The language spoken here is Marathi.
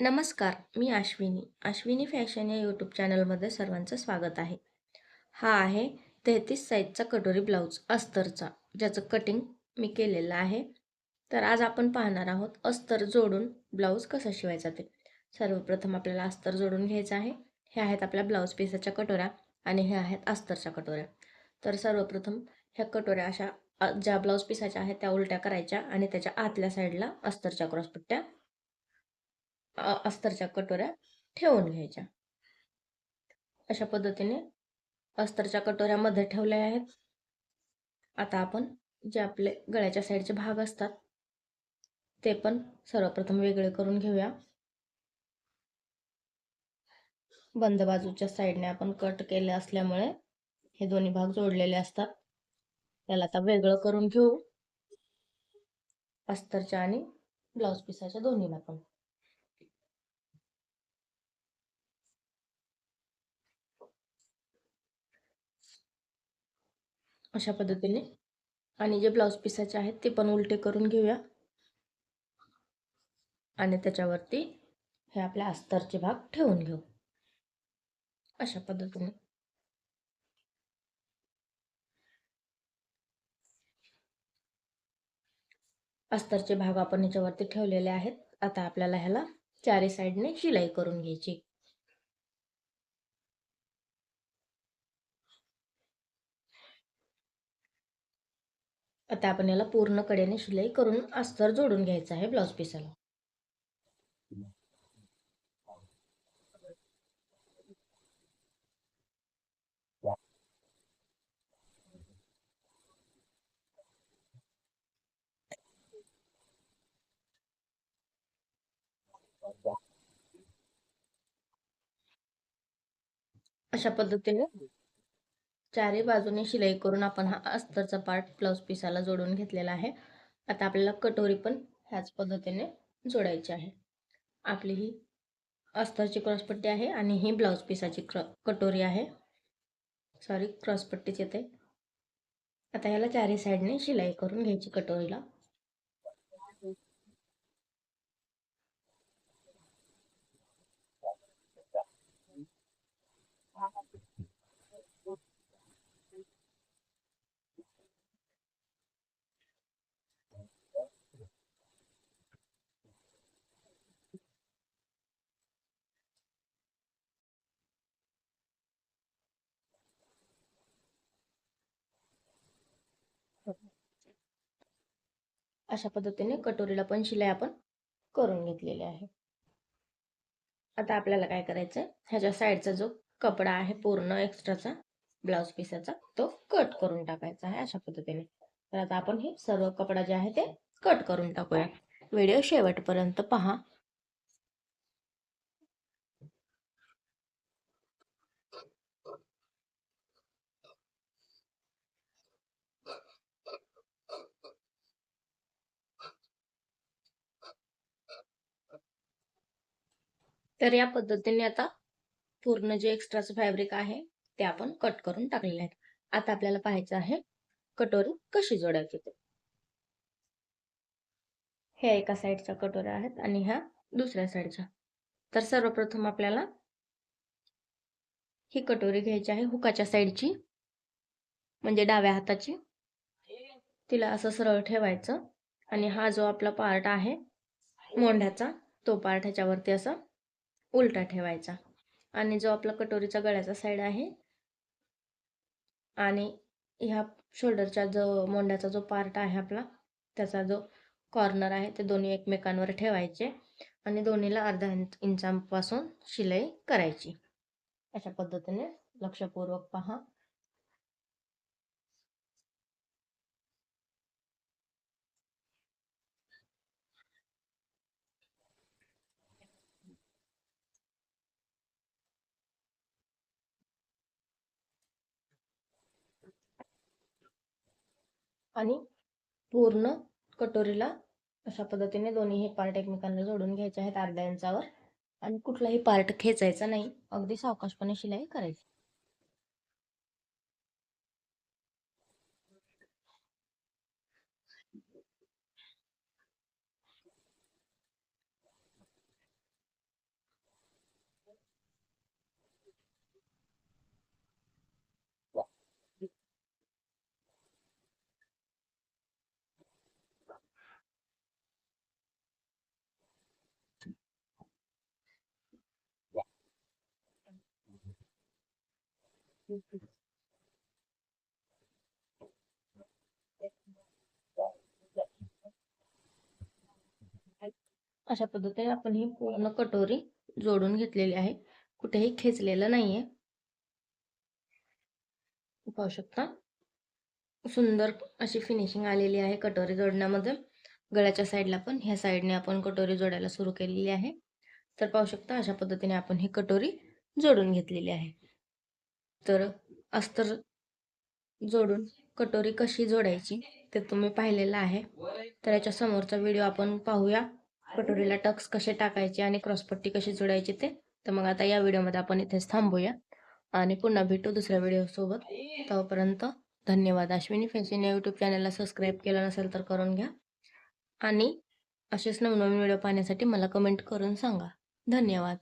नमस्कार मी अश्विनी. अश्विनी फॅशन या यूट्यूब चॅनलमध्ये सर्वांचं स्वागत आहे. हा आहे तेहतीस साईजचा कटोरी ब्लाऊज अस्तरचा ज्याचं कटिंग मी केलेलं आहे. तर आज आपण पाहणार आहोत अस्तर जोडून ब्लाऊज कसा शिवायचा ते. सर्वप्रथम आपल्याला अस्तर जोडून घ्यायचं आहे. हे आहेत आपल्या ब्लाऊज पीसाच्या कटोऱ्या आणि हे आहेत अस्तरच्या कटोऱ्या. तर सर्वप्रथम ह्या कटोऱ्या अशा ज्या ब्लाऊज पीसाच्या आहेत त्या उलट्या करायच्या आणि त्याच्या आतल्या साईडला अस्तरच्या क्रॉसपट्ट्या अस्तरच्या कटोऱ्या ठेवून घ्यायच्या. अशा पद्धतीने अस्तरच्या कटोऱ्यामध्ये ठेवल्या आहेत. आता आपण जे आपले गळ्याच्या साईडचे भाग असतात ते पण सर्वप्रथम वेगळे करून घेऊया. बंद बाजूच्या साईडने आपण कट केले असल्यामुळे हे दोन्ही भाग जोडलेले असतात. त्याला आता वेगळं करून घेऊ. अस्तरच्या आणि ब्लाऊज पिसाच्या दोन्हीला पण. अशा पद्धतीने. आणि जे ब्लाऊज पिसाचे आहेत ते पण उलटे करून घेऊया. आणि त्याच्यावरती हे आपल्या अस्तरचे भाग ठेवून घेऊ. अशा पद्धतीने. अस्तरचे भाग आपण ह्याच्यावरती ठेवलेले आहेत. आता आपल्याला ह्याला चारी साईडने शिलाई करून घ्यायची. आता आपण याला पूर्ण कडेने शिलाई करून अस्तर जोडून घ्यायचं आहे ब्लाउज पिसाला. अशा पद्धतीने चारही बाजूने शिलाई करून आपण हा अस्तरचा पार्ट ब्लाऊज पिसाला जोडून घेतलेला आहे. आता आपल्याला कटोरी पण ह्याच पद्धतीने जोडायची आहे. आपली ही अस्तरची क्रॉसपट्टी आहे आणि ही ब्लाऊज पिसाची क्रॉ कटोरी आहे. सॉरी क्रॉसपट्टीच येते आता ह्याला चारही साईडने शिलाई करून घ्यायची कटोरीला. अशा पद्धतीने कटोरीला पण शिलाई आपण करून घेतलेली आहे. आता आपल्याला काय करायचं आहे ह्याच्या साईडचा जो कपडा आहे पूर्ण एक्स्ट्राचा ब्लाऊज पिसाचा तो कट करून टाकायचा आहे अशा पद्धतीने. तर आता आपण हे सर्व कपडा जे आहे ते कट करून टाकूया. व्हिडिओ शेवटपर्यंत पहा. तर या पद्धतीने आता पूर्ण जे एक्स्ट्राचं फॅब्रिक आहे ते आपण कट करून टाकलेले आहेत. आता आपल्याला पाहायचं आहे कटोरी कशी जोडायची ते. ह्या एका साईडच्या कटोऱ्या आहेत आणि ह्या दुसऱ्या साईडच्या तर सर्वप्रथम आपल्याला ही कटोरी घ्यायची आहे हुकाच्या साईडची म्हणजे डाव्या हाताची. तिला असं सरळ ठेवायचं आणि हा जो आपला पार्ट आहे मोंढ्याचा तो पार्ट ह्याच्यावरती असं उलटा ठेवायचा. आणि जो आपला कटोरीचा गळ्याचा साईड आहे आणि ह्या शोल्डरच्या जो मोंड्याचा जो पार्ट आहे आपला त्याचा जो कॉर्नर आहे ते दोन्ही एकमेकांवर ठेवायचे आणि दोन्हीला अर्धा इंच इंचांपासून शिलाई करायची. अशा पद्धतीने लक्षपूर्वक पहा. आणि पूर्ण कटोरीला अशा पद्धतीने दोन्ही हे पार्ट एकमेकांना जोडून घ्यायचे आहेत अर्ध्या इंचावर. आणि कुठलाही पार्ट खेचायचा नाही. अगदी सावकाशपणे शिलाई करायची. अशा पद्धतीने आपण ही पूर्ण कटोरी जोडून घेतलेली आहे. कुठेही खेचलेलं नाहीये. पाहू शकता. सुंदर अशी फिनिशिंग आलेली आहे कटोरी जोडण्यामध्ये गळ्याच्या साईडला पण ह्या साईडने आपण कटोरी जोडायला सुरू केलेली आहे. तर पाहू शकता अशा पद्धतीने आपण ही कटोरी जोडून घेतलेली आहे. तर अस्तर जोडून कटोरी कशी जोडायची ते तुम्ही पाहिलेलं आहे. तर याच्या समोरचा व्हिडिओ आपण पाहूया. कटोरीला टक्स कसे टाकायचे आणि क्रॉसपट्टी कशी जोडायची ते. तर मग आता या व्हिडिओमध्ये आपण इथेच थांबूया. आणि पुन्हा भेटू दुसऱ्या व्हिडिओसोबत तोपर्यंत धन्यवाद. अश्विनी फॅशन या यूट्यूब चॅनलला सबस्क्राईब केलं नसेल तर करून घ्या. आणि असेच नवनवीन व्हिडिओ पाहण्यासाठी मला कमेंट करून सांगा. धन्यवाद.